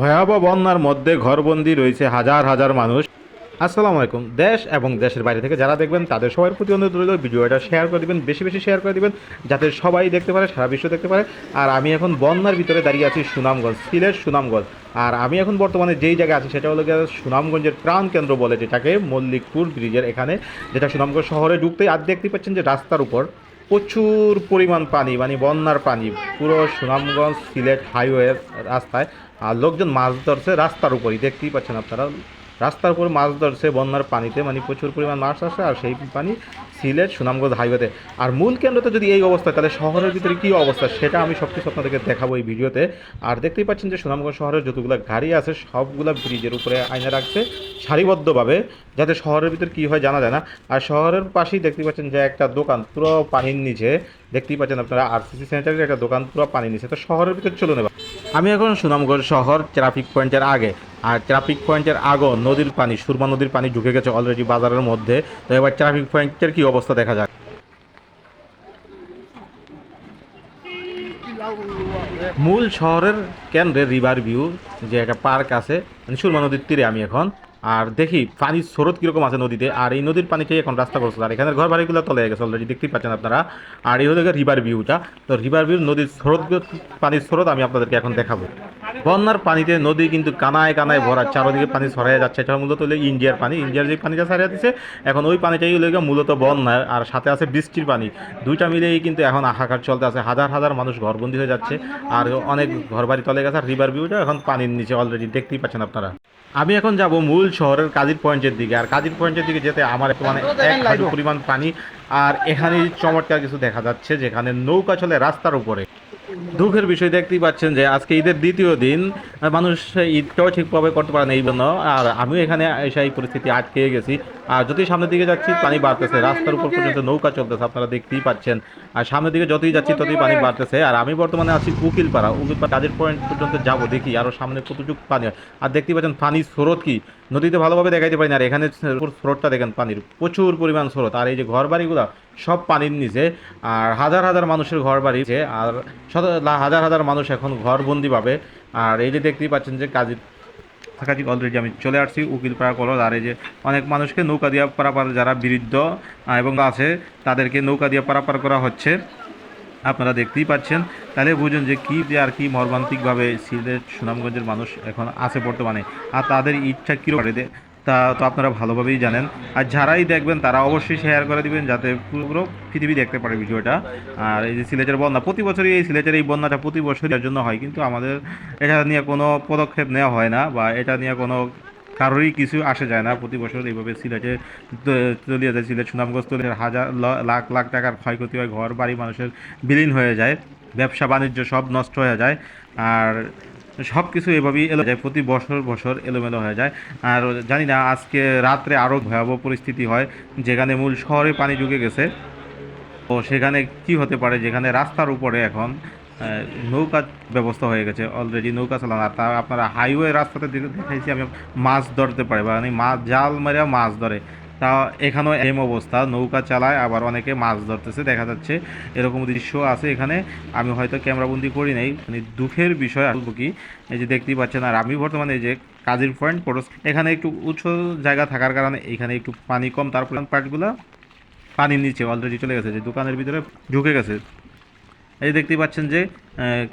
ভয়াবহ বন্যার মধ্যে ঘরবন্দি রয়েছে হাজার হাজার মানুষ। আসসালামু আলাইকুম। দেশ এবং দেশের বাইরে থেকে যারা দেখবেন, তাদের সবার প্রতি অনুরোধ রইল ভিডিওটা শেয়ার করে দিবেন, বেশি বেশি শেয়ার করে দিবেন, যাতে সবাই দেখতে পারে, সারা বিশ্ব দেখতে পারে। আর আমি এখন বন্যার ভিতরে দাঁড়িয়ে আছি সুনামগঞ্জ, সিলেট সুনামগঞ্জ। আর আমি এখন বর্তমানে যেই জায়গায় আছি, সেটা হলো গিয়ে সুনামগঞ্জের প্রাণ কেন্দ্র বলে যেটাকে, মল্লিকপুর ব্রিজের এখানে, যেটা সুনামগঞ্জ শহরে ঢুকতেই আর দেখতে পাচ্ছেন যে রাস্তার উপর প্রচুর পরিমাণ পানি মানে বন্যার পানি, পুরো সুনামগঞ্জ সিলেট হাইওয়ে রাস্তায়, আর লোকজন মাছ ধরছে রাস্তার উপরই, দেখতেই পাচ্ছেন আপনারা। রাস্তার উপর মাছ ধরছে, বন্যার পানিতে মানে প্রচুর পরিমাণ মাছ আসছে আর সেই পানি সিলেট, সুনামগঞ্জ হাইওয়েতে। আর মূল কেন্দ্রতে যদি এই অবস্থা, তাহলে শহরের ভিতরে কী অবস্থা, সেটা আমি সব কিছু আপনাদেরকে দেখাবো এই ভিডিওতে। আর দেখতেই পাচ্ছেন যে সুনামগঞ্জ শহরের যতগুলো গাড়ি আছে, সবগুলো ব্রিজের উপরে আয়না রাখছে সারিবদ্ধভাবে, যাতে শহরের ভিতরে কী হয় জানা যায় না। আর শহরের পাশেই দেখতে পাচ্ছেন যে একটা দোকান, পুরো পানির নিচে। দেখতেই পাচ্ছেন আপনারা আরসিসি সেন্টারের একটা দোকান, পুরো পানির নিচে। তো শহরের ভিতরে চলে নেবা আমি এখন সুনামগঞ্জ শহর, ট্রাফিক পয়েন্টের আগে। আর ট্রাফিক পয়েন্টের আগো নদীর পানি, সুরমা নদীর পানি ঢুকে গেছে অলরেডি বাজারের মধ্যে। তো এবার ট্রাফিক পয়েন্টের কি অবস্থা দেখা যাক। মূল শহরের কেন্দ্রে রিভার ভিউ যে একটা পার্ক আছে মানে সুরমা নদীর তীরে আমি এখন। আর দেখি, পানির স্রোত কীরকম আছে নদীতে। আর এই নদীর পানিতেই এখন রাস্তা করছে। আর এখানে ঘর বাড়িগুলো তলে গেছে অলরেডি দেখতেই পাচ্ছেন আপনারা। আর এই হলো রিভার ভিউটা তো রিভার ভিউ নদীর স্রোত, পানির স্রোত আমি আপনাদেরকে এখন দেখাবো। বন্যার পানিতে নদী কিন্তু কানায় কানায় ভরা, চারদিকে পানি ছড়াইয়া যাচ্ছে। এটা মূলত ইন্ডিয়ার পানি। ইন্ডিয়ার যে পানিটা ছাড়িয়ে দিচ্ছে এখন ওই পানিটাই হলো মূলত বন্যার আর সাথে আছে বৃষ্টির পানি। দুইটা মিলেই কিন্তু এখন হাহাকার চলতে আছে। হাজার হাজার মানুষ ঘরবন্দি হয়ে যাচ্ছে। আর অনেক ঘরবাড়ি তলে গেছে। আর রিভার ভিউটা এখন পানির নিচে অলরেডি দেখতেই পাচ্ছেন আপনারা। আমি এখন যাব মূল শহরের কাজির পয়েন্টের দিকে। আর কাজির পয়েন্টের দিকে যেতে আমার মানে এক পরিমাণ পানি। আর এখানে চমৎকার কিছু দেখা যাচ্ছে, যেখানে নৌকা চলে রাস্তার উপরে। দুঃখের বিষয় দেখতেই পাচ্ছেন যে আজকে ঈদের দ্বিতীয় দিন, মানুষ ঈদটাও ঠিকভাবে করতে পারে না এই জন্য। আর আমিও এখানে এসে এই পরিস্থিতি আটকে গেছি। আর যতই সামনের দিকে যাচ্ছি, পানি বাড়তেছে। রাস্তার উপর পর্যন্ত নৌকা চলতেছে, আপনারা দেখতেই পাচ্ছেন। আর সামনের দিকে যতই যাচ্ছি, ততই পানি বাড়তেছে। আর আমি বর্তমানে আছি উকিলপাড়া। উকিলপাড়া কাজের পয়েন্ট পর্যন্ত যাব, দেখি। আরও সামনে কতটুকু পানি হয়। আর দেখতেই পাচ্ছেন, পানির স্রোত কি? নদীতে ভালোভাবে দেখাইতে পারি না। আর এখানে স্রোতটা দেখেন, পানির প্রচুর পরিমাণ স্রোত। আর এই যে ঘর বাড়িগুলো সব পানির নিচে, আর হাজার হাজার মানুষের ঘর বাড়ি আর হাজার হাজার মানুষ এখন ঘরবন্দি পাবে। আর এই যে দেখতেই পাচ্ছেন যে কাজী কাছাকাছি অলরেডি আমি চলে আসছি উকিলপাড়া কলজ আর এই যে অনেক মানুষকে নৌকা দিয়ে পারাপার যারা বৃদ্ধ এবং আছে, তাদেরকে নৌকা দিয়ে পারাপার করা হচ্ছে। আপনারা দেখতেই পাচ্ছেন। তাহলে বুঝুন যে কী যে আর কি মর্মান্তিকভাবে সিলেট সুনামগঞ্জের মানুষ এখন আছে বর্তমানে। আর তাদের ইচ্ছা কীরকম তা তো আপনারা ভালোভাবেই জানেন। আর যারাই দেখবেন, তারা অবশ্যই শেয়ার করে দিবেন যাতে পুরো পৃথিবী দেখতে পারে ভিডিওটা আর এই যে সিলেটের বন্যা, প্রতি বছরই এই সিলেটের এই বন্যাটা প্রতি বছরের জন্য হয়, কিন্তু আমাদের এটা নিয়ে কোনো পদক্ষেপ নেওয়া হয় না বা এটা নিয়ে কোনো কারোরই কিছু আসে যায় না। প্রতি বছর এইভাবে সিলেটে তলিয়ে যায়, সিলেট সুনামগঞ্জ তলিয়ে হাজার লাখ লাখ টাকার ক্ষয়ক্ষতি হয়, ঘর, বাড়ি মানুষের বিলীন হয়ে যায়, ব্যবসা, বাণিজ্য সব নষ্ট হয়ে যায়। আর সব কিছু এভাবেই এলো যায়, প্রতি বছর বছর এলোমেলো হয়ে যায়। আর জানি না, আজকে রাত্রে আরও ভয়াবহ পরিস্থিতি হয়, যেখানে মূল শহরে পানি ঢুকে গেছে। তো সেখানে কি হতে পারে? যেখানে রাস্তার উপরে এখন নৌকা ব্যবস্থা হয়ে গেছে অলরেডি নৌকা চালানো। আর তা আপনারা হাইওয়ে রাস্তাতে দেখে- দেখাইছি, আমি মাছ ধরতে পারে, বা মানে মাছ জাল মেরে মাছ ধরে। তা এখানেও এম অবস্থা, নৌকা চালায় আবার অনেকে মাছ ধরতেছে, দেখা যাচ্ছে এরকম দৃশ্য আছে এখানে। আমি হয়তো ক্যামেরাবন্দি করি নাই। মানে দুঃখের বিষয় বলব কি, এই যে দেখতেই পাচ্ছেন, আর আমি বর্তমানে এই যে কাজির পয়েন্ট পড়স এখানে একটু উঁচু জায়গা থাকার কারণে এখানে একটু পানি কম, তারপর পার্টগুলো পানির নিচে অলরেডি চলে গেছে, যে দোকানের ভিতরে ঢুকে গেছে। এই দেখতেই পাচ্ছেন যে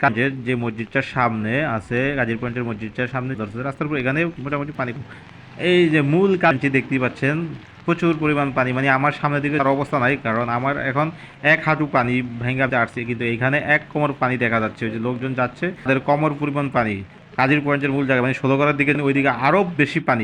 কাজের যে মসজিদটার সামনে আছে গাজীর পয়েন্টের মসজিদটার সামনে রাস্তার উপর এখানে মোটামুটি পানি। এই যে মূল কাজটি দেখতেই পাচ্ছেন প্রচুর পরিমাণ পানি মানে আমার সামনের দিকে তার অবস্থা নাই, কারণ আমার এখন এক হাঁটু পানি ভেঙ্গা যাচ্ছে কিন্তু এইখানে এক কোমর পানি দেখা যাচ্ছে, ওই যে লোকজন যাচ্ছে, তাদের কোমর পরিমাণ পানি, কাজের পয়েন্টের মূল জায়গা মানে ষোলো করার দিকে ওইদিকে আরও বেশি পানি।